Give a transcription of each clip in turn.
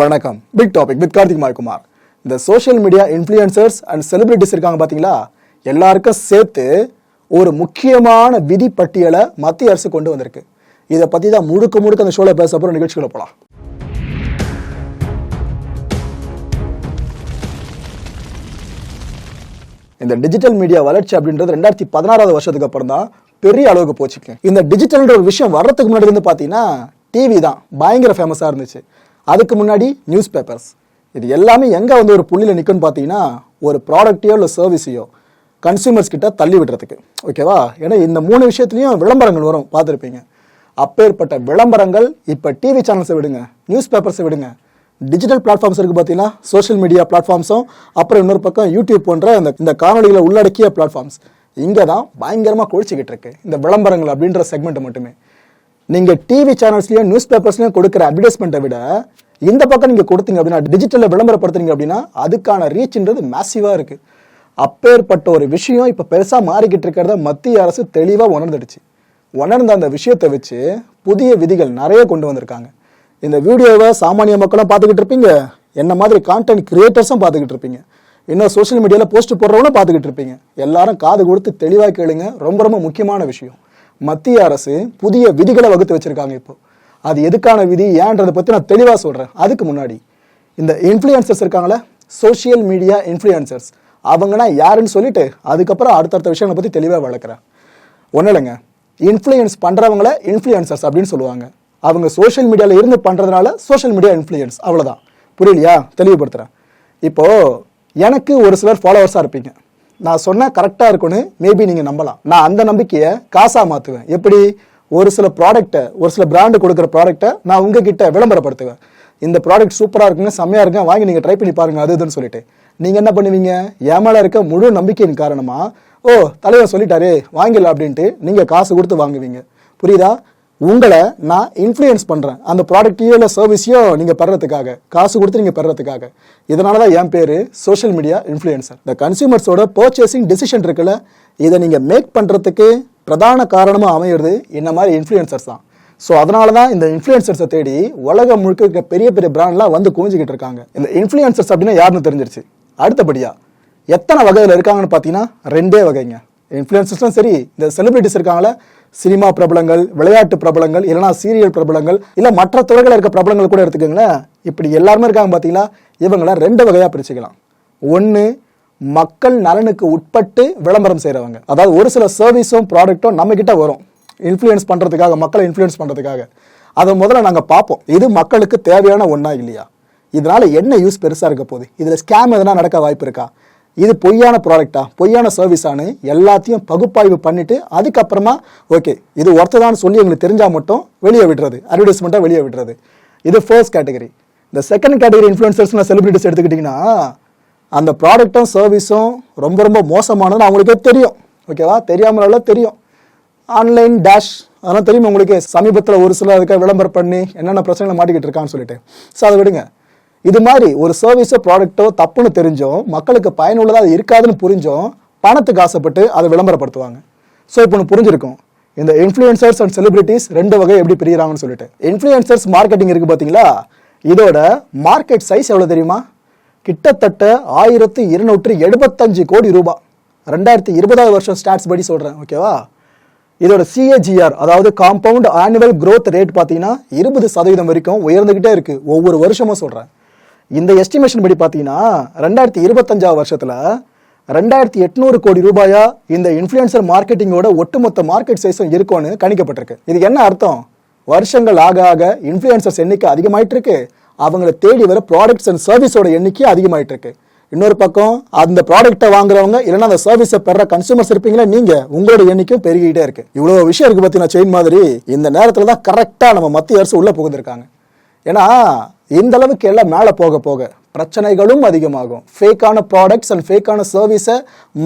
வணக்கம். Big topic with Karthik மாய்குமார் இந்த social media influencers and celebrities இருக்காங்க பார்த்தீங்களா எல்லாருக்கும் சேர்த்து ஒரு முக்கியமான விதி பட்டியலை மத்திய அரசு கொண்டு வந்திருக்கு. இதை பற்றி தான் முழுக்க முழுக்க அந்த ஷோவில் பேச போகிற நிகழ்ச்சிகளை போகலாம் இந்த டிஜிட்டல் மீடியா வளர்ச்சி அப்படின்றது ரெண்டாயிரத்தி பதினாறாவது வருஷத்துக்கு அப்புறம் தான் பெரிய அளவுக்கு போச்சுக்கு இந்த டிஜிட்டல்ன்ற ஒரு விஷயம் வர்றதுக்கு முன்னாடி வந்து பார்த்தீங்கன்னா டிவி தான். பயங்கர ஃபேமஸாக இருந்துச்சு. அதுக்கு முன்னாடி நியூஸ் பேப்பர்ஸ் இது எல்லாமே எங்கே வந்து ஒரு புள்ளியில் நிற்கும்னு பார்த்தீங்கன்னா ஒரு ப்ராடக்ட்டையோ இல்லை சர்வீஸையோ கன்சியூமர்ஸ் கிட்ட தள்ளி விடுறதுக்கு. ஓகேவா ஏன்னா இந்த மூணு விஷயத்துலையும் விளம்பரங்கள் வரும். பார்த்துருப்பீங்க. அப்பேற்பட்ட விளம்பரங்கள் இப்போ டிவி சேனல்ஸை விடுங்க நியூஸ் பேப்பர்ஸை விடுங்க. டிஜிட்டல் பிளாட்ஃபார்ம்ஸ் இருக்குது பார்த்தீங்கன்னா சோஷியல் மீடியா பிளாட்ஃபார்ம்ஸும் அப்புறம் இன்னொரு பக்கம் யூடியூப் போன்ற இந்த இந்த காணொலிகளை உள்ளடக்கிய பிளாட்ஃபார்ம்ஸ் இங்கே தான் பயங்கரமாக கொழிச்சிக்கிட்டு இருக்கு. இந்த விளம்பரங்கள் அப்படின்ற செக்மெண்ட் மட்டுமே. நீங்கள் டிவி சேனல்ஸ்லேயும் நியூஸ் பேப்பர்ஸ்லையும் கொடுக்குற அட்வர்டைஸ்மெண்ட்டை விட இந்த பக்கம் நீங்கள் கொடுத்தீங்க அப்படின்னா டிஜிட்டலில் விளம்பரப்படுத்துறீங்க அப்படின்னா அதுக்கான ரீச்ன்றது மேசிவாக இருக்குது அப்பேற்பட்ட ஒரு விஷயம் இப்போ பெருசாக மாறிக்கிட்டு இருக்கிறத மத்திய அரசு தெளிவாக உணர்ந்துடுச்சு. உணர்ந்த அந்த விஷயத்தை வச்சு புதிய விதிகள் நிறைய கொண்டு வந்திருக்காங்க. இந்த வீடியோவை சாமானிய மக்களும் பார்த்துக்கிட்டு இருப்பீங்க. என்ன மாதிரி கான்டென்ட் கிரியேட்டர்ஸும் பார்த்துக்கிட்டு இருப்பீங்க. இன்னும் சோஷியல் மீடியாவில் போஸ்ட் போடுறவங்களும் பார்த்துக்கிட்டு இருப்பீங்க. எல்லாரும் காது கொடுத்து தெளிவாக கேளுங்க. ரொம்ப ரொம்ப முக்கியமான விஷயம். மத்திய அரசு புதிய விதிகளை வகுத்து வச்சிருக்காங்க இப்போ. அது எதுக்கான விதி ஏன்றதை பற்றி நான் தெளிவாக சொல்கிறேன் அதுக்கு முன்னாடி இந்த இன்ஃப்ளூயன்சர்ஸ் இருக்காங்களே சோஷியல் மீடியா இன்ஃப்ளூயன்சர்ஸ் அவங்கன்னா யாருன்னு சொல்லிட்டு அதுக்கப்புறம் அடுத்தடுத்த விஷயங்களை பற்றி தெளிவாக வளர்க்குறேன். ஒன்றும் இல்லைங்க. இன்ஃப்ளூயன்ஸ் பண்ணுறவங்கள இன்ஃப்ளூயன்சர்ஸ் அப்படின்னு சொல்லுவாங்க. அவங்க சோஷியல் மீடியாவில் இருந்து பண்ணுறதுனால சோஷியல் மீடியா இன்ஃப்ளூயன்ஸ் அவ்வளோதான் புரியலையா? தெளிவுபடுத்துகிறேன் இப்போது எனக்கு ஒரு சிலர் ஃபாலோவர்ஸாக இருப்பீங்க. நான் சொன்ன கரெக்டாக இருக்குன்னு மேபி நீங்கள் நம்பலாம். நான் அந்த நம்பிக்கையை காசாக மாற்றுவேன் எப்படி? ஒரு சில ப்ராடக்ட்டை ஒரு சில பிராண்டு கொடுக்குற ப்ராடக்ட்டை நான் உங்ககிட்ட விளம்பரப்படுத்துவேன். இந்த ப்ராடக்ட் சூப்பராக இருக்குங்க செம்மையாக இருக்குங்க வாங்கி நீங்கள் ட்ரை பண்ணி பாருங்கள் அது இதுன்னு சொல்லிட்டு. நீங்கள் என்ன பண்ணுவீங்க? ஏமால மேலே இருக்க முழு நம்பிக்கையின் காரணமாக ஓ தலைவர் சொல்லிட்டாரே வாங்கிடலாம் அப்படின்ட்டு நீங்கள் காசு கொடுத்து வாங்குவீங்க. புரியுதா? உங்களை நான் இன்ஃப்ளூயன்ஸ் பண்ணுறேன் அந்த ப்ராடக்ட்டையோ இல்லை சர்வீஸையோ நீங்கள் பெறத்துக்காக காசு கொடுத்து நீங்கள் பெறத்துக்காக இதனால தான் என் பேர் சோஷியல் மீடியா இன்ஃப்ளூயன்சர் இந்த கன்சியூமர்ஸோட பர்ச்சேசிங் டெசிஷன் இருக்குல்ல இதை நீங்கள் மேக் பண்ணுறதுக்கு பிரதான காரணமாக அமையிறது இந்த மாதிரி இன்ஃப்ளூயன்சர்ஸ் தான். ஸோ அதனால தான் இந்த இன்ஃப்ளூயன்சர்ஸை தேடி உலகம் முழுக்க இருக்க பெரிய பெரிய பிராண்ட்லாம் வந்து குவிஞ்சிக்கிட்டு இருக்காங்க. இந்த இன்ஃப்ளூயன்சர்ஸ் அப்படின்னா யாருன்னு தெரிஞ்சிருச்சு? அடுத்தபடியாக எத்தனை வகையில் இருக்காங்கன்னு பார்த்தீங்கன்னா ரெண்டே வகைங்க. இன்ஃப்ளூயன்சர்ஸும் சரி இந்த செலிபிரிட்டிஸ் இருக்காங்களே சினிமா பிரபலங்கள் விளையாட்டு பிரபலங்கள் இல்லைனா சீரியல் பிரபலங்கள் இல்லை மற்ற துறைகளில் இருக்க பிரபலங்கள் கூட எடுத்துக்கோங்களேன். இப்படி எல்லாருமே இருக்காங்க பார்த்தீங்களா? இவங்கள ரெண்டு வகையாக பிரிச்சுக்கலாம். ஒன்று மக்கள் நலனுக்கு உட்பட்டு விளம்பரம் செய்கிறவங்க அதாவது ஒரு சில சர்வீஸும் ப்ராடக்ட்டும் நம்மக்கிட்ட வரும். இன்ஃப்ளூயன்ஸ் பண்ணுறதுக்காக மக்களை இன்ஃப்ளூயன்ஸ் பண்ணுறதுக்காக அதை முதல்ல நாங்கள் பார்ப்போம். இது மக்களுக்கு தேவையான ஒன்றா இல்லையா? இதனால் என்ன யூஸ் பெருசாக இருக்க போகுது? இதில் ஸ்கேம் எதனா நடக்க வாய்ப்பு இருக்கா? இது பொய்யான ப்ராடக்டா பொய்யான சர்வீஸானு எல்லாத்தையும் பகுப்பாய்வு பண்ணிவிட்டு அதுக்கப்புறமா ஓகே இது ஒருத்ததான்னு சொல்லி எங்களுக்கு தெரிஞ்சால் மட்டும் வெளியே விடுறது. அட்வர்டைஸ்மெண்ட்டாக வெளியே விடுறது. இது ஃபர்ஸ்ட் கேட்டகரி இந்த செகண்ட் கேட்டகரி இன்ஃப்ளூயன்சர்ஸ் செலிபிரிட்டிஸ் எடுத்துக்கிட்டிங்கன்னா அந்த ப்ராடக்ட்டும் சர்வீஸும் ரொம்ப ரொம்ப மோசமானதுன்னு அவங்களுக்கே தெரியும். ஓகேவா தெரியாமல் தெரியும். ஆன்லைன் டேஷ் அதெல்லாம் தெரியுமா உங்களுக்கு? சமீபத்தில் ஒரு சில அதுக்காக விளம்பரம் பண்ணி என்னென்ன பிரச்சனைகளை மாட்டிக்கிட்டு இருக்கான்னு சொல்லிட்டு. ஸோ அதை விடுங்க. இது மாதிரி ஒரு சர்வீஸோ ப்ராடக்ட்டோ தப்புன்னு தெரிஞ்சும் மக்களுக்கு பயனுள்ளதாக அது இருக்காதுன்னு புரிஞ்சோம் பணத்துக்கு ஆசைப்பட்டு அதை விளம்பரப்படுத்துவாங்க. ஸோ இப்போ ஒன்று புரிஞ்சிருக்கும். இந்த இன்ஃப்ளூயன்சர்ஸ் அண்ட் செலிபிரிட்டிஸ் ரெண்டு வகை எப்படி பிரிகிறாங்கன்னு சொல்லிட்டு. இன்ஃப்ளூயன்சர்ஸ் மார்க்கெட்டிங் இருக்குது பார்த்தீங்களா இதோட மார்க்கெட் சைஸ் எவ்வளோ தெரியுமா? கிட்டத்தட்ட ஆயிரத்து இருநூற்று எழுபத்தஞ்சு கோடி ரூபாய் ரெண்டாயிரத்தி இருபதாவது வருஷம் ஸ்டாட்ஸ் படி சொல்கிறேன் ஓகேவா இதோட சிஏஜிஆர் அதாவது காம்பவுண்ட் ஆனுவல் க்ரோத் ரேட் பார்த்தீங்கன்னா இருபது சதவீதம் வரைக்கும் உயர்ந்துகிட்டே இருக்கு. ஒவ்வொரு வருஷமும் சொல்கிறேன் இந்த எஸ்டிமேஷன் படி பார்த்தீங்கன்னா ரெண்டாயிரத்தி இருபத்தஞ்சாவது வருஷத்தில் ரெண்டாயிரத்தி எட்நூறு கோடி ரூபாயா இந்த இன்ஃப்ளூயன்சர் மார்க்கெட்டிங்கோட ஒட்டுமொத்த மார்க்கெட் சைஸும் இருக்கும்னு கணிக்கப்பட்டிருக்கு. இது என்ன அர்த்தம்? வருஷங்கள் ஆக ஆக இன்ஃப்ளூயன்சர்ஸ் எண்ணிக்கை அதிகமாயிட்டு இருக்கு. அவங்கள தேடி வர ப்ராடக்ட்ஸ் அண்ட் சர்வீஸோட எண்ணிக்கை அதிகமாயிட்டு இருக்கு இன்னொரு பக்கம் அந்த ப்ராடக்ட்டை வாங்குறவங்க இல்லைன்னா அந்த சர்வீஸை பெற கன்சூமர்ஸ் இருப்பீங்களா நீங்க உங்களோட எண்ணிக்கையும் பெருகிட்டே இருக்கு. இவ்வளவு விஷயம் இருக்கு பார்த்தீங்கன்னா செயின் மாதிரி இந்த நேரத்தில் தான் கரெக்டாக நம்ம மத்திய அரசு உள்ள புகுந்திருக்காங்க. ஏன்னா இந்த அளவுக்கு எல்லாம் மேலே போக போக பிரச்சனைகளும் அதிகமாகும். ஃபேக்கான ப்ராடக்ட்ஸ் அண்ட் ஃபேக்கான சர்வீஸை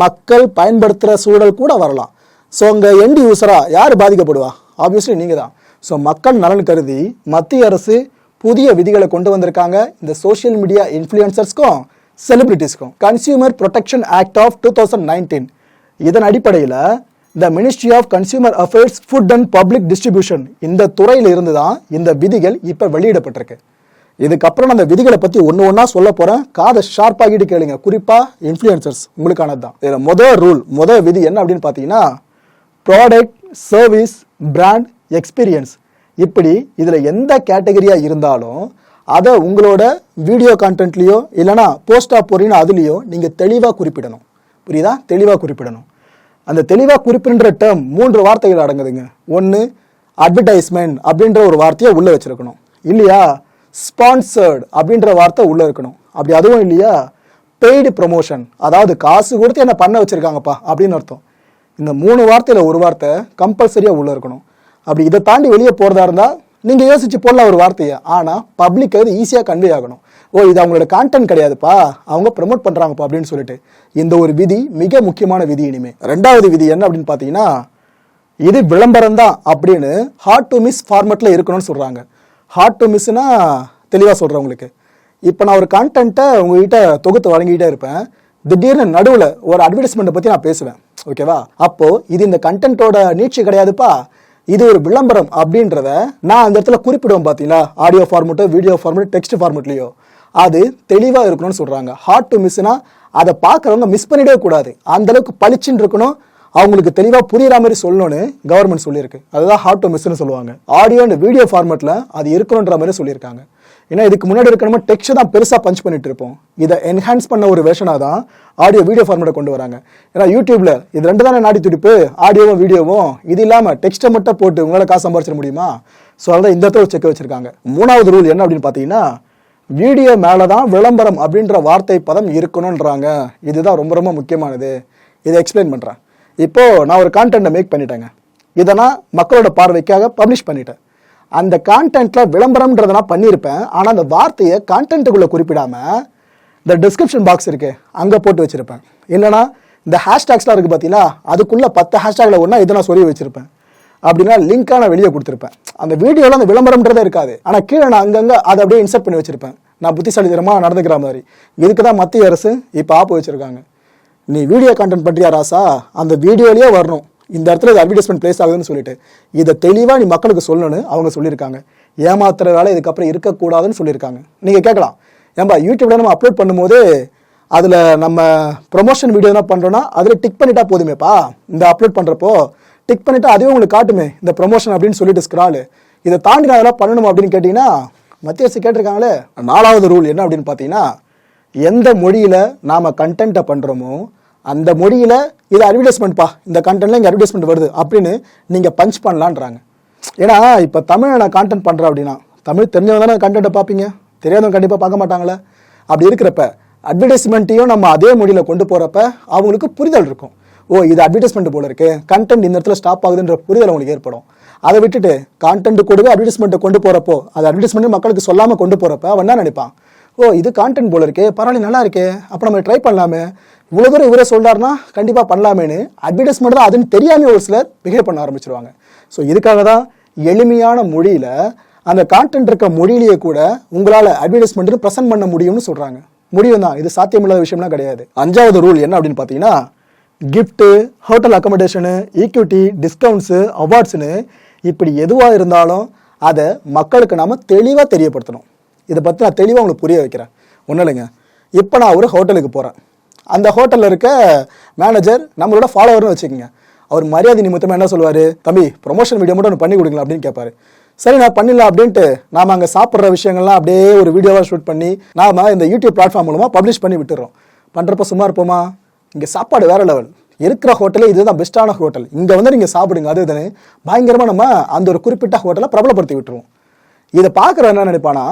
மக்கள் பயன்படுத்துகிற சூழல் கூட வரலாம். ஸோ அங்கே எண்ட் யூஸராக யார் பாதிக்கப்படுவா? ஆப்வியஸ்லி நீங்கள் தான். ஸோ மக்கள் நலன் கருதி மத்திய அரசு புதிய விதிகளை கொண்டு வந்திருக்காங்க. இந்த சோஷியல் மீடியா இன்ஃப்ளூயன்சர்ஸ்க்கும் செலிபிரிட்டிஸ்க்கும் consumer protection act of two thousand nineteen இதன் அடிப்படையில் the ministry of consumer affairs food and public distribution இந்த துறையில் இருந்து தான் இந்த விதிகள் இப்போ வெளியிடப்பட்டிருக்கு. இதுக்கப்புறம் அந்த விதிகளை பற்றி ஒன்று ஒன்றா சொல்ல போகிறேன் காதை ஷார்ப்பாகிட்டு கேளுங்க. குறிப்பாக இன்ஃப்ளூயன்சர்ஸ் உங்களுக்கானது தான். இதில் முதல் ரூல் முதல் விதி என்ன அப்படின்னு பார்த்தீங்கன்னா ப்ராடக்ட் சர்வீஸ் பிராண்ட் எக்ஸ்பீரியன்ஸ் இப்படி இதில் எந்த கேட்டகரியாக இருந்தாலும் அதை உங்களோட வீடியோ கான்டென்ட்லேயோ இல்லைனா போஸ்டாக போறீங்கன்னா அதுலேயோ நீங்கள் தெளிவாக குறிப்பிடணும். புரியுதா? தெளிவாக குறிப்பிடணும். அந்த தெளிவாக குறிப்பிடுற டேர்ம் மூன்று வார்த்தைகள் அடங்குதுங்க. ஒன்று அட்வர்டைஸ்மெண்ட் அப்படின்ற ஒரு வார்த்தையை உள்ளே வச்சுருக்கணும். இல்லையா? ஸ்பான்சர்டு அப்படின்ற வார்த்தை உள்ளே இருக்கணும். அப்படி அதுவும் இல்லையா? பெய்டு ப்ரொமோஷன் அதாவது காசு கொடுத்து என்ன பண்ண வச்சுருக்காங்கப்பா அப்படின்னு அர்த்தம். இந்த மூணு வார்த்தையில் ஒரு வார்த்தை கம்பல்சரியாக உள்ளே இருக்கணும். அப்படி இதை தாண்டி வெளியே போகிறதா இருந்தால் நீங்கள் யோசிச்சு போடலாம் ஒரு வார்த்தையை. ஆனால் பப்ளிக் அது ஈஸியாக கன்வே ஆகணும். ஓ இது அவங்களோட கான்டென்ட் கிடையாதுப்பா. அவங்க ப்ரமோட் பண்ணுறாங்கப்பா அப்படின்னு சொல்லிட்டு. இந்த ஒரு விதி மிக முக்கியமான விதி இனிமே. ரெண்டாவது விதி என்ன அப்படின்னு பார்த்தீங்கன்னா இது விளம்பரம் தான் அப்படின்னு ஹார்ட் டு மிஸ் ஃபார்மெட்டில் இருக்கணும்னு சொல்கிறாங்க ஹார்ட் டு மிஸ்னா தெளிவாக சொல்கிறேன் உங்களுக்கு. இப்போ நான் ஒரு கான்டென்ட்டை உங்ககிட்ட தொகுத்து வழங்கிட்டே இருப்பேன். திடீர்னு நடுவில் ஒரு அட்வர்டைஸ்மெண்ட்டை பற்றி நான் பேசுவேன். ஓகேவா அப்போது இது இந்த கண்டென்ட்டோட நீட்சி கிடையாதுப்பா. இது ஒரு விளம்பரம் அப்படின்றத நான் அந்த இடத்துல குறிப்பிடுவேன் பார்த்தீங்களா ஆடியோ ஃபார்மெட்டோ வீடியோ ஃபார்மெட் டெக்ஸ்ட் ஃபார்மெட்லையோ அது தெளிவாக இருக்கணும்னு சொல்கிறாங்க ஹார்ட் டு மிஸ்னா அதை பார்க்குறவங்க மிஸ் பண்ணிடவே கூடாது. அந்த அளவுக்கு பளிச்சுன்னு இருக்கணும். அவங்களுக்கு தெளிவாக புரியுற மாதிரி சொல்லணும்னு கவர்மெண்ட் சொல்லியிருக்கு. அதுதான் ஹார்ட் டு மிஸ்ன்னு சொல்லுவாங்க. ஆடியோ அண்ட் வீடியோ ஃபார்மெட்டில் அது இருக்கணுன்ற மாதிரி சொல்லியிருக்காங்க. ஏன்னா இதுக்கு முன்னாடி இருக்கணுமோ டெக்ஸ்ட் தான் பெருசாக பஞ்ச் பண்ணிட்டு இருப்போம். இதை என்ஹான்ஸ் பண்ண ஒரு வேஷனாக தான் ஆடியோ வீடியோ ஃபார்மேட்டை கொண்டு வராங்க. ஏன்னா யூடியூப்ல இது ரெண்டு தானே நாடி துடிப்பு ஆடியோவும் வீடியோவும் இது இல்லாமல் டெக்ஸ்ட்டை மட்டும் போட்டு உங்களால் காசு சம்பாரிச்சிட முடியுமா? ஸோ அதான் இந்த இடத்துல செக் வச்சிருக்காங்க. மூணாவது ரூல் என்ன அப்படின்னு பார்த்தீங்கன்னா வீடியோ மேலே தான் விளம்பரம் அப்படின்ற வார்த்தை பதம் இருக்கணுன்றாங்க இதுதான் ரொம்ப ரொம்ப முக்கியமானது. இதை எக்ஸ்பிளைன் பண்ணுறேன் இப்போது நான் ஒரு கான்டென்ட்டை மேக் பண்ணிட்டேங்க. இதை நான் மக்களோட பார்வைக்காக பப்ளிஷ் பண்ணிட்டேன். அந்த கான்டென்ட்ல விளம்பரம்ன்றதை நான் பண்ணியிருப்பேன். ஆனால் அந்த வார்த்தையை கான்டென்ட்டுக்குள்ளே குறிப்பிடாம இந்த டிஸ்கிரிப்ஷன் பாக்ஸ் இருக்கு அங்கே போட்டு வச்சிருப்பேன். இல்லைனா இந்த ஹேஷ்டேக்ஸ்லாம் இருக்குது பார்த்தீங்களா அதுக்குள்ளே பத்து ஹேஷ்டேக்ல ஒன்றா இதை நான் சொல்லி வச்சிருப்பேன். அப்படின்னா லிங்காக நான் வெளியே கொடுத்துருப்பேன். அந்த வீடியோவில் அந்த விளம்பரம்ன்றதே இருக்காது. ஆனால் கீழே நான் அங்கங்கே அதை அப்படியே இன்சர்ட் பண்ணி வச்சிருப்பேன். நான் புத்திசாலித்தனமாக நடந்துக்கிற மாதிரி. இதுக்கு தான் மத்திய அரசு இப்போ ஆப்பு வச்சுருக்காங்க. நீ வீடியோ கண்டென்ட் பண்ணுறியா ராசா? அந்த வீடியோலேயே வரணும். இந்த இடத்துல இது அட்வர்டைஸ்மெண்ட் பிளேஸ் ஆகுதுன்னு சொல்லிட்டு. இதை தெளிவாக நீ மக்களுக்கு சொல்லணும்னு அவங்க சொல்லியிருக்காங்க. ஏமாத்துற வேலை இதுக்கப்புறம் இருக்கக்கூடாதுன்னு சொல்லியிருக்காங்க. நீங்கள் கேட்கலாம். ஏன்பா யூடியூப்ல நம்ம அப்லோட் பண்ணும்போது அதில் நம்ம ப்ரொமோஷன் வீடியோ என்ன பண்ணுறோன்னா அதில் டிக் பண்ணிட்டா போதுமேப்பா. இந்த அப்லோட் பண்ணுறப்போ டிக் பண்ணிவிட்டு அதுவே உங்களுக்கு காட்டுமே. இந்த ப்ரொமோஷன் அப்படின்னு சொல்லிட்டு ஸ்க்ராலு இதை தாண்டி நான் அதெல்லாம் பண்ணணும் அப்படின்னு கேட்டிங்கன்னா மத்திய அரசு கேட்டிருக்காங்களே நாலாவது ரூல் என்ன அப்படின்னு பார்த்தீங்கன்னா எந்த மொழியில் நாம் கண்டென்ட்டை பண்ணுறோமோ அந்த மொழியில் இது அட்வர்டைஸ்மெண்ட்ப்பா இந்த கண்டென்ட்ல இங்கே அட்வர்டைஸ்மெண்ட் வருது அப்படின்னு நீங்கள் பஞ்ச் பண்ணலான்றாங்க. ஏன்னா இப்போ தமிழை நான் கான்டென்ட் பண்ணுறேன் அப்படின்னா தமிழ் தெரிஞ்சவங்க தானே கண்டென்ட்டை பார்ப்பீங்க? தெரியாதவங்க கண்டிப்பாக பார்க்க மாட்டாங்களே? அப்படி இருக்கிறப்ப அட்வர்டைஸ்மெண்ட்டையும் நம்ம அதே மொழியில் கொண்டு போகிறப்ப அவங்களுக்கு புரிதல் இருக்கும். ஓ இது அட்வர்டைஸ்மெண்ட் போல இருக்கு கண்டென்ட் இந்த இடத்துல ஸ்டாப் ஆகுதுன்ற புரிதல் அவங்களுக்கு ஏற்படும். அதை விட்டுட்டு கான்டென்ட் கூடவே அட்வர்டைஸ்மெண்ட்டை கொண்டு போகிறப்போ அது அட்வர்டைஸ்மெண்ட் மக்களுக்கு சொல்லாமல் கொண்டு போகிறப்ப அவன் என்ன நினைப்பான்? ஓ இது கான்டென்ட் போல இருக்கே பரவாயில்ல நல்லா இருக்கே அப்போ நம்ம ட்ரை பண்ணலாமே. இவ்வளோ தூரம் இவரே சொல்கிறாருன்னா கண்டிப்பாக பண்ணலாமேன்னு அட்வர்டைஸ்மெண்ட் தான் அதுன்னு தெரியாமல் ஒரு சிலர் பிஹேவ் பண்ண ஆரம்பிச்சிருவாங்க. ஸோ இதுக்காக தான் எளிமையான மொழியில் அந்த கான்டென்ட் இருக்க மொழியிலேயே கூட உங்களால் அட்வர்டைஸ்மெண்ட் ப்ரெசென்ட் பண்ண முடியும்னு சொல்கிறாங்க முடியும் தான். இது சாத்தியமில்லாத விஷயம்லாம் கிடையாது. அஞ்சாவது ரூல் என்ன அப்படின்னு பார்த்தீங்கன்னா gift hotel accommodation equity discounts அவார்ட்ஸுன்னு இப்படி எதுவாக இருந்தாலும் அதை மக்களுக்கு நாம் தெளிவாக தெரியப்படுத்தணும். இதை பற்றி நான் தெளிவாக உங்களுக்கு புரிய வைக்கிறேன். ஒன்றும் இல்லைங்க. இப்போ நான் ஒரு ஹோட்டலுக்கு போகிறேன் அந்த ஹோட்டலில் இருக்க மேனேஜர் நம்மளோட ஃபாலோவர்னு வச்சுக்கோங்க. அவர் மரியாதை நிமித்தமாக என்ன சொல்லுவார்? தம்பி ப்ரொமோஷன் வீடியோ மட்டும் ஒன்று பண்ணி கொடுங்களா அப்படின்னு கேட்பாரு. சரி நான் பண்ணிடலாம் அப்படின்ட்டு நாம் அங்கே சாப்பிட்ற விஷயங்கள்லாம் அப்படியே ஒரு வீடியோவாக ஷூட் பண்ணி நாம் இந்த யூடியூப் பிளாட்ஃபார்ம் மூலமாக பப்ளிஷ் பண்ணி விட்டுறோம். பண்ணுறப்ப சும்மா இருப்போமா? இங்கே சாப்பாடு வேறு லெவல் இருக்கிற ஹோட்டலே இதுதான் பெஸ்ட்டான ஹோட்டல் இங்கே வந்து நீங்கள் சாப்பிடுங்க அது இதுன்னு பயங்கரமாக நம்ம அந்த ஒரு குறிப்பிட்ட ஹோட்டலை பிரபலப்படுத்தி விட்டுருவோம். இதை பார்க்குற என்ன நினைப்பானா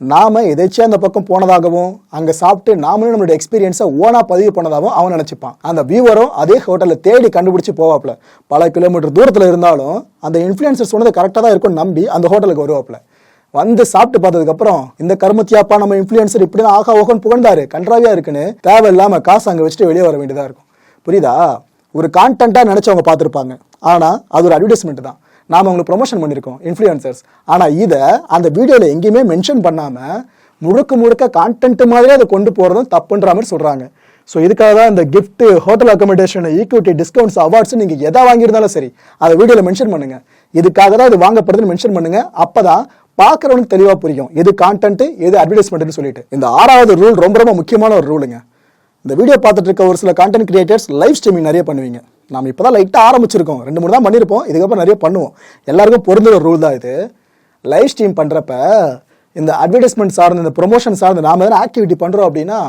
நாம எதாச்சும் அந்த பக்கம் போனதாகவும் அங்கே சாப்பிட்டு நாமளும் நம்மளோட எக்ஸ்பீரியன்ஸை ஓனா பதிவு பண்ணதாகவும் அவன் நினச்சிப்பான். அந்த வியூவரும் அதே ஹோட்டலில் தேடி கண்டுபிடிச்சு போவாப்ல பல கிலோமீட்டர் தூரத்தில் இருந்தாலும் அந்த இன்ஃப்ளூயன்சர் சொன்னது கரெக்டாக தான் இருக்கும்னு நம்பி அந்த ஹோட்டலுக்கு வருவாப்ல வந்து சாப்பிட்டு பார்த்ததுக்கப்புறம் இந்த கருமத்தியாப்பா நம்ம இன்ஃப்ளூயன்சர் இப்படி தான் ஆகா ஓகன் புகழ்ந்தாரு கன்றாவியா இருக்குன்னு தேவையில்லாம காசு அங்கே வச்சுட்டு வெளியே வர வேண்டியதாக இருக்கும். புரியுதா? ஒரு கான்டென்ட்டாக நினச்சவங்க பார்த்துருப்பாங்க. ஆனால் அது ஒரு அட்வர்டைஸ்மெண்ட் தான். நாம் அவங்களுக்கு ப்ரொமோஷன் பண்ணியிருக்கோம் இன்ஃப்ளூயன்சர்ஸ் ஆனால் இதை அந்த வீடியோவில் எங்கேயுமே மென்ஷன் பண்ணாமல் முழுக்க முழுக்க கான்டென்ட் மாதிரியே அதை கொண்டு போகிறதும் தப்புன்ற மாதிரி சொல்கிறாங்க ஸோ இதுக்காக தான் இந்த gift hotel accommodation equity discounts awards நீங்கள் எதை வாங்கியிருந்தாலும் சரி அதை வீடியோவில் மென்ஷன் பண்ணுங்கள் இதுக்காக தான் இது வாங்கப்படுதுன்னு மென்ஷன் பண்ணுங்கள் அப்போ தான் பார்க்குறவனுக்கு தெளிவாக புரியும். எது கான்டென்ட் எது அட்வர்டைஸ்மெண்ட்னு சொல்லிட்டு. இந்த ஆறாவது ரூல் ரொம்ப ரொம்ப முக்கியமான ஒரு ரூலுங்க இந்த வீடியோ பார்த்துட்டு இருக்க ஒரு சில கான்டென்ட் கிரியேட்டர்ஸ் லைவ் ஸ்ட்ரீமிங் நிறைய பண்ணுவீங்க. நாம் இப்போ தான் லைட்டாக ஆரம்பிச்சிருக்கோம். ரெண்டு மூணு தான் பண்ணியிருப்போம் இதுக்கப்புறம் நிறைய பண்ணுவோம். எல்லாருக்கும் பொருந்துற ஒரு ரூல் தான் இது. லைவ் ஸ்ட்ரீம் பண்ணுறப்ப இந்த அட்வர்டைஸ்மெண்ட் சார்ந்த இந்த ப்ரொமோஷன் சார்ந்த நாம் எதனா ஆக்டிவிட்டி பண்ணுறோம் அப்படின்னா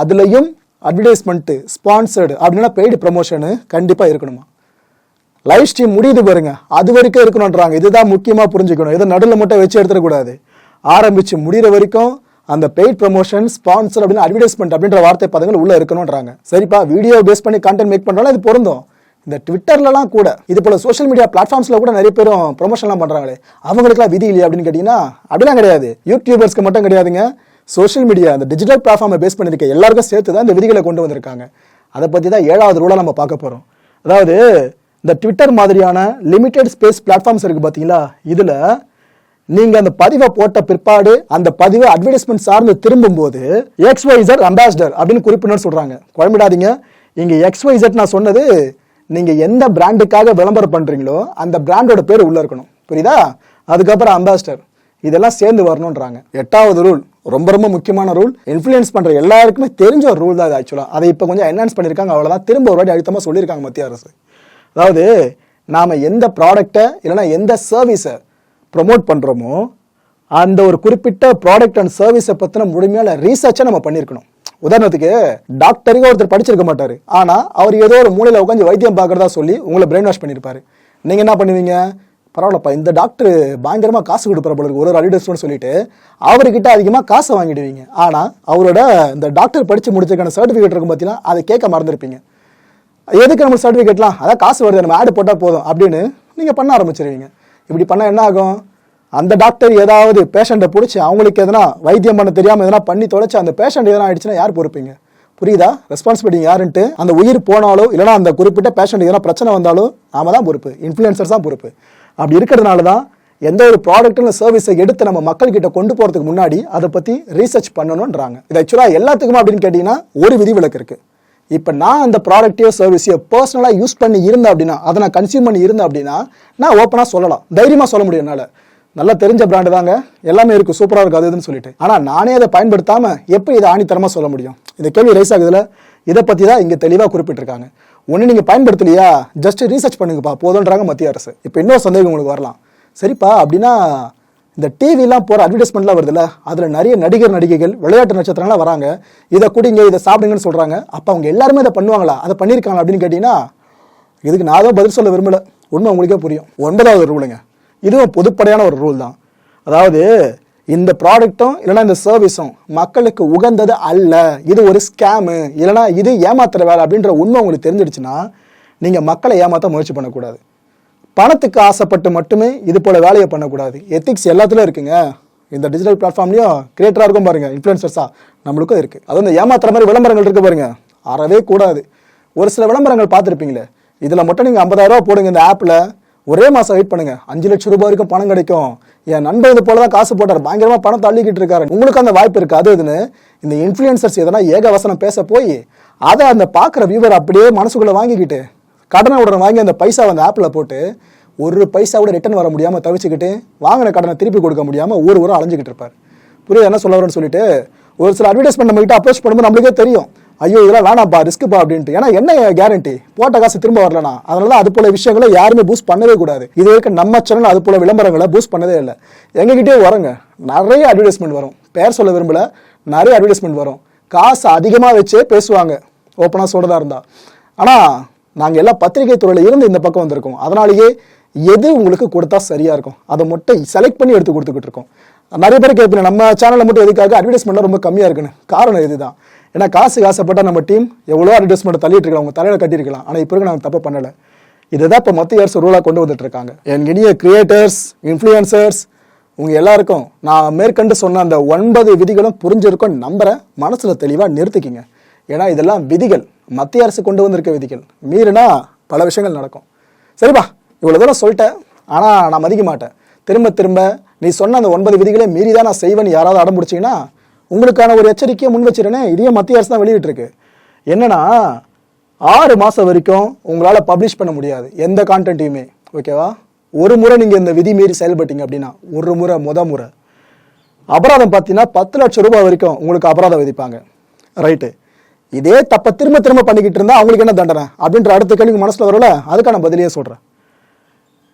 அதுலேயும் அட்வர்டைஸ்மெண்ட்டு ஸ்பான்சர்டு அப்படின்னா பெய்டு ப்ரொமோஷனு கண்டிப்பாக இருக்கணுமா? லைவ் ஸ்ட்ரீம் முடியுது பாருங்க. அது வரைக்கும் இருக்கணுன்றாங்க இதுதான் முக்கியமாக புரிஞ்சுக்கணும். இதை நடுவில் மட்டும் வச்சு எடுத்துடக்கூடாது. ஆரம்பித்து முடிகிற வரைக்கும் அந்த பெய்ட் ப்ரொமோஷன் ஸ்பான்சர் அப்படின்னு அட்வர்டைஸ்மெண்ட் அப்படின்ற வார்த்தை பதங்கள் உள்ளே இருக்கணும்ன்றாங்க. சரிப்பா வீடியோ பேஸ் பண்ணி கண்டென்ட் மேக் பண்ணுறாலும் அது பொருந்தும். இந்த ட்விட்டர்லலாம் கூட இது போல சோஷியல் மீடியா பிளாட்ஃபார்ம்ஸில் கூட நிறைய பேரும் ப்ரொமோஷன்லாம் பண்ணுறாங்களே அவங்களுக்குலாம் விதி இல்லையா அப்படின்னு கேட்டிங்கன்னா அப்படிலாம் கிடையாது. யூடியூபர்ஸ்க்கு மட்டும் கிடையாதுங்க. சோஷியல் மீடியா அந்த டிஜிட்டல் பிளாட்ஃபார்மை பேஸ் பண்ணியிருக்க எல்லாருக்கும் சேர்த்து தான் இந்த விதிகளை கொண்டு வந்திருக்காங்க. அதை பற்றி தான் ஏழாவது ரூலாக நம்ம பார்க்க போகிறோம் அதாவது இந்த ட்விட்டர் மாதிரியான லிமிடெட் ஸ்பேஸ் பிளாட்ஃபார்ம்ஸ் இருக்குது பார்த்தீங்களா இதில் நீங்கள் அந்த பதிவை போட்ட பிற்பாடு அந்த பதிவை அட்வர்டைஸ்மெண்ட் சார்ந்து திரும்பும்போது எக்ஸ்வைசர் அம்பாசிடர் அப்படின்னு குறிப்பினர் சொல்கிறாங்க குழம்பிடாதீங்க. இங்கே எக்ஸ்வைசர் நான் சொன்னது நீங்க எந்த பிராண்டுக்காக விளம்பரம் பண்றீங்களோ அந்த பிராண்டோட பேர் உள்ள இருக்கணும். புரியுதா? அதுக்கப்புறம் அம்பாசிடர் இதெல்லாம் சேர்ந்து வரணுன்றாங்க எட்டாவது ரூல் ரொம்ப ரொம்ப முக்கியமான ரூல் இன்ஃப்ளூயன்ஸ் பண்ற எல்லாருக்குமே தெரிஞ்ச ஒரு ரூல் தான் இது ஆக்சுவலா அதை இப்போ கொஞ்சம் என்ஹான்ஸ் பண்ணியிருக்காங்க அவ்வளவுதான். திரும்ப ஒரு வாட்டி அழுத்தமா சொல்லியிருக்காங்க மத்திய அரசு. அதாவது நாம எந்த ப்ராடக்ட்டை இல்லைன்னா எந்த சர்வீஸை ப்ரொமோட் பண்ணுறோமோ அந்த ஒரு குறிப்பிட்ட ப்ராடக்ட் அண்ட் சர்வீஸை பற்றின முழுமையான ரீசர்ச்சை நம்ம பண்ணியிருக்கணும். உதாரணத்துக்கு டாக்டருக்கு ஒருத்தர் படிச்சிருக்க மாட்டார். ஆனால் அவர் ஏதோ ஒரு மூலையில் உட்காந்து வைத்தியம் பார்க்குறதா சொல்லி உங்களை பிரெயின் வாஷ் பண்ணிருப்பாரு. நீங்கள் என்ன பண்ணுவீங்க? பரவாயில்லப்பா இந்த டாக்டர் பயங்கரமாக காசு கொடுப்பார் போல ஒரு ஒரு அட்வர்டைஸ்மெண்ட் சொல்லிட்டு அவர்கிட்ட அதிகமாக காசை வாங்கிடுவீங்க. ஆனால் அவரோட இந்த டாக்டர் படித்து முடிச்சதுக்கான சர்டிஃபிகேட் இருக்கும் பார்த்தீங்கன்னா அதை கேட்க மறந்துருப்பீங்க. எதுக்கு நம்ம சர்டிஃபிகேட்லாம் அதான் காசு வருது நம்ம ஆடு போட்டால் போதும் அப்படின்னு நீங்கள் பண்ண ஆரம்பிச்சிருவீங்க. இப்படி பண்ணால் என்ன ஆகும்? அந்த டாக்டர் ஏதாவது பேஷண்ட்டை பிடிச்சி அவங்களுக்கு எதனா வைத்தியம் பண்ண தெரியாமல் எதனா பண்ணி தொலைச்சி அந்த பேஷண்ட் எதனா ஆயிடுச்சுன்னா யார் பொறுப்பீங்க? புரியுதா? ரெஸ்பான்சிபிலிட்டி யாருன்ட்டு? அந்த உயிர் போனாலோ இல்லைனா அந்த குறிப்பிட்ட பேஷண்ட் எதனா பிரச்சனை வந்தாலும் நாம தான் பொறுப்பு. இன்ஃப்ளூயன்சர்ஸ் தான் பொறுப்பு. அப்படி இருக்கிறதுனால தான் எந்த ஒரு ப்ராடக்ட் இல்லை சர்வீஸை எடுத்து நம்ம மக்கள்கிட்ட கொண்டு போகிறதுக்கு முன்னாடி அதை பற்றி ரீசர்ச் பண்ணணுன்றாங்க இது ஆக்சுவலாக எல்லாத்துக்குமே அப்படின்னு கேட்டிங்கன்னா ஒரு விதிவிலக்கு இருக்குது இப்போ நான் அந்த ப்ராடக்டையோ சர்வீஸையோ பர்சனலாக யூஸ் பண்ணி இருந்தேன் அப்படின்னா அதை நான் கன்சியூம் பண்ணி இருந்தேன் அப்படின்னா நான் ஓப்பனாக சொல்லலாம். தைரியமாக சொல்ல முடியும் என்னால். நல்லா தெரிஞ்ச பிராண்டு தாங்க. எல்லாமே இருக்கு சூப்பராக இருக்கு அது இதுன்னு சொல்லிட்டு. ஆனால் நானே அதை பயன்படுத்தாமல் எப்படி இதை ஆணித்தரமாக சொல்ல முடியும்? இந்த கேள்வி ரைஸ் ஆகுதுல இதை பற்றி தான் இங்கே தெளிவாக குறிப்பிட்டிருக்காங்க. ஒன்று நீங்கள் பயன்படுத்தலையா? ஜஸ்ட் ரீசர்ச் பண்ணுங்கப்பா போதுன்றாங்க மத்திய அரசு. இப்போ இன்னொரு சந்தேகம் உங்களுக்கு வரலாம். சரிப்பா அப்படின்னா இந்த டிவிலாம் போகிற அட்வர்டைஸ்மெண்ட்லாம் வருதுல்ல அதில் நிறைய நடிகர் நடிகைகள் விளையாட்டு நட்சத்திரங்களாம் வராங்க. இதை குடிங்க இதை சாப்பிடுங்கன்னு சொல்கிறாங்க அப்போ அவங்க எல்லாருமே இதை பண்ணுவாங்களா? அதை பண்ணியிருக்காங்க அப்படின்னு கேட்டிங்கன்னா இதுக்கு நான் தான் பதில் சொல்ல விரும்பலை. உண்மை உங்களுக்கே புரியும். ஒன்பதாவது ரூலுங்க இதுவும் பொதுப்படையான ஒரு ரூல் தான். அதாவது இந்த ப்ராடக்ட்டும் இல்லைனா இந்த சர்வீஸும் மக்களுக்கு உகந்தது அல்ல. இது ஒரு ஸ்கேமு இல்லைனா இது ஏமாத்துற வேலை அப்படின்ற உண்மை உங்களுக்கு தெரிஞ்சிடுச்சுன்னா நீங்கள் மக்களை ஏமாற்ற முயற்சி பண்ணக்கூடாது. பணத்துக்கு ஆசைப்பட்டு மட்டுமே இது போல் வேலையை பண்ணக்கூடாது. எத்திக்ஸ் எல்லாத்துலையும் இருக்குங்க. இந்த டிஜிட்டல் பிளாட்ஃபார்ம்லையும் கிரியேட்டராக இருக்கும் பாருங்கள் இன்ஃபுளுசர்ஸா நம்மளுக்கும் இருக்குது அது இந்த ஏமாத்துற மாதிரி விளம்பரங்கள் இருக்குது பாருங்கள் அறவே கூடாது. ஒரு சில விளம்பரங்கள் பார்த்துருப்பீங்களே. இதில் மட்டும் நீங்கள் ஐம்பதாயிரரூவா போடுங்க இந்த ஆப்பில் ஒரே மாசம் வெயிட் பண்ணுங்க. அஞ்சு லட்சம் ரூபாய் வரைக்கும் பணம் கிடைக்கும். என் நண்பர் இது போல தான் காசு போட்டார். பயங்கரமா பணம் தள்ளிக்கிட்டு இருக்காரு. உங்களுக்கு அந்த வாய்ப்பு இருக்கு. அது இதுன்னு இந்த இன்ஃபுளுசர்ஸ் எதனா ஏகவசனம் பேச போய் அதை அந்த பார்க்குற வியூவர் அப்படியே மனசுக்குள்ள வாங்கிக்கிட்டு கடனை உடனே வாங்கி அந்த பைசா அந்த ஆப்பில் போட்டு ஒரு பைசா கூட ரிட்டர்ன் வர முடியாமல் தவிச்சுக்கிட்டு வாங்கின கடனை திருப்பி கொடுக்க முடியாமல் ஊர் ஊரும் அலைஞ்சிக்கிட்டு இருப்பார். புரியுது? என்ன சொல்ல வரேன்னு சொல்லிட்டு ஒரு சில அட்வர்டைஸ்மெண்ட் நம்மகிட்ட அப்ரோச் பண்ணும்போது நம்மளுக்கே தெரியும். ஐயோ இதெல்லாம் வேணாம்ப்பா ரிஸ்க்குப்பா அப்படின்ட்டு. ஏன்னா என்ன கேரண்டி போட்ட காசு திரும்ப வரலனா அதனால தான் அது போல விஷயங்களை யாருமே பூஸ்ட் பண்ணவே கூடாது. இது வரைக்கும் நம்ம சேனல் அது போல விளம்பரங்களை பூஸ்ட் பண்ணதே இல்லை. எங்ககிட்டயே வரங்க. நிறைய அட்வர்டைஸ்மெண்ட் வரும். பேர் சொல்ல விரும்பல. நிறைய அட்வர்டைஸ்மெண்ட் வரும். காசு அதிகமாக வச்சே பேசுவாங்க. ஓப்பனாக சொல்றதா இருந்தா. ஆனால் நாங்கள் எல்லாம் பத்திரிகை துறையில் இருந்து இந்த பக்கம் வந்திருக்கோம். அதனாலேயே எது உங்களுக்கு கொடுத்தா சரியா இருக்கும்? அதை மட்டும் செலக்ட் பண்ணி எடுத்து கொடுத்துக்கிட்டு இருக்கோம். நிறைய பேர் கேட்பீங்க நம்ம சேனலில் மட்டும் எதுக்காக அட்வர்டைஸ்மெண்ட்லாம் ரொம்ப கம்மியாக இருக்குன்னு. காரணம் இதுதான். ஏன்னா காசு காசப்பட்ட நம்ம டீம் எவ்வளோ அட்வர்டைஸ்மெண்ட் தள்ளிட்டு இருக்கலாம். அவங்க தலையில கட்டியிருக்கலாம். ஆனால் இப்போ நாங்கள் தப்பு பண்ணலை. இதுதான் இப்போ மத்திய அரசு ரூலாக கொண்டு வந்துட்டு இருக்காங்க. என் இனிய கிரியேட்டர்ஸ் இன்ஃப்ளூயன்சர்ஸ் உங்க எல்லாருக்கும் நான் மேற்கண்டு சொன்ன அந்த ஒன்பது விதிகளும் புரிஞ்சிருக்கும் நம்புறேன். மனசில் தெளிவாக நிறுத்திக்கிங்க. ஏன்னா இதெல்லாம் விதிகள். மத்திய அரசு கொண்டு வந்திருக்க விதிகள். மீறினா பல விஷயங்கள் நடக்கும். சரிப்பா இவ்வளோ தூரம் சொல்லிட்டேன். ஆனால் நான் மதிக்க மாட்டேன். திரும்ப திரும்ப நீ சொன்ன அந்த ஒன்பது விதிகளை மீறி தான் நான் செய்வேன் யாராவது அடம் பிடிச்சீங்கன்னா உங்களுக்கான ஒரு எச்சரிக்கையை முன் வச்சிருனே இதையும் மத்திய அரசு தான் வெளியிட்டிருக்கு. என்னன்னா ஆறு மாதம் வரைக்கும் உங்களால் பப்ளிஷ் பண்ண முடியாது எந்த கான்டென்ட்டையுமே ஓகேவா ஒரு முறை நீங்கள் இந்த விதி மீறி செயல்பட்டீங்க அப்படின்னா ஒரு முறை முத முறை. அபராதம் பார்த்தீங்கன்னா பத்து லட்சம் ரூபாய் வரைக்கும் உங்களுக்கு அபராதம் விதிப்பாங்க. ரைட்டு இதே தப்பை திரும்ப திரும்ப பண்ணிக்கிட்டு இருந்தா அவங்களுக்கு என்ன தண்டனை? அப்படின்ற அடுத்த கேள்வி மனசில் வரல அதுக்கான பதிலையே சொல்கிறேன்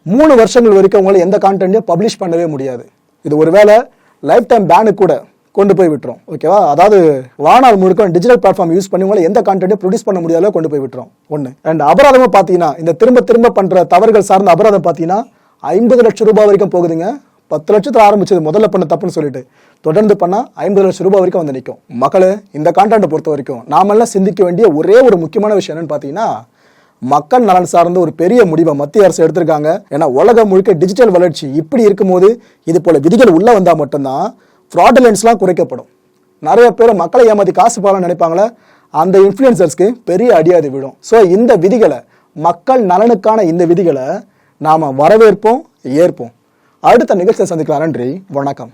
மூணு வருஷங்கள் வரைக்கும் உங்களால் எந்த கான்டென்ட்டையும் பப்ளிஷ் பண்ணவே முடியாது. இது ஒருவேளை லைஃப் டைம் பேனு கூட கொண்டு போய் விட்டுரும் ஓகேவா அதாவது வாழ்நாள் முழுக்க டிஜிட்டல் பிளாட்ஃபார்ம் யூஸ் பண்ணி உங்களால் எந்த கான்டென்ட்டையும் ப்ரொடியூஸ் பண்ண முடியாத கொண்டு போய் விட்டுரும். ஒன்று அண்ட் அபராதமும் பார்த்தீங்கன்னா இந்த திரும்ப திரும்ப பண்ணுற தவறுகள் சார்ந்த அபராதம் பார்த்தீங்கன்னா ஐம்பது லட்சம் ரூபாய் வரைக்கும் போகுதுங்க. பத்து லட்சத்தில் ஆரம்பிச்சது முதல்ல பண்ண தப்புன்னு சொல்லிட்டு தொடர்ந்து பண்ணால் ஐம்பது லட்சம் ரூபாய் வரைக்கும் வந்து நிற்கும் மக்களே இந்த கான்டென்ட்டை பொறுத்த வரைக்கும் நாமெல்லாம் சிந்திக்க வேண்டிய ஒரே ஒரு முக்கியமான விஷயம் என்னன்னு பார்த்தீங்கன்னா மக்கள் நலன் சார்ந்த ஒரு பெரிய முடிவை மத்திய அரசு எடுத்திருக்காங்க. ஏன்னா உலகம் முழுக்க டிஜிட்டல் வளர்ச்சி இப்படி இருக்கும்போது இது போல விதிகள் உள்ளே வந்தால் மட்டும்தான் ஃப்ராடுலன்ஸ்லாம் குறைக்கப்படும். நிறைய பேர் மக்களை ஏமாதி காசு போகலாம்னு நினைப்பாங்களே அந்த இன்ஃப்ளூயன்சர்ஸ்க்கு பெரிய அடியாது விடும் ஸோ இந்த விதிகளை மக்கள் நலனுக்கான இந்த விதிகளை நாம் வரவேற்போம் ஏற்போம். அடுத்த நிகழ்ச்சியை சந்திக்கலாம். நன்றி வணக்கம்.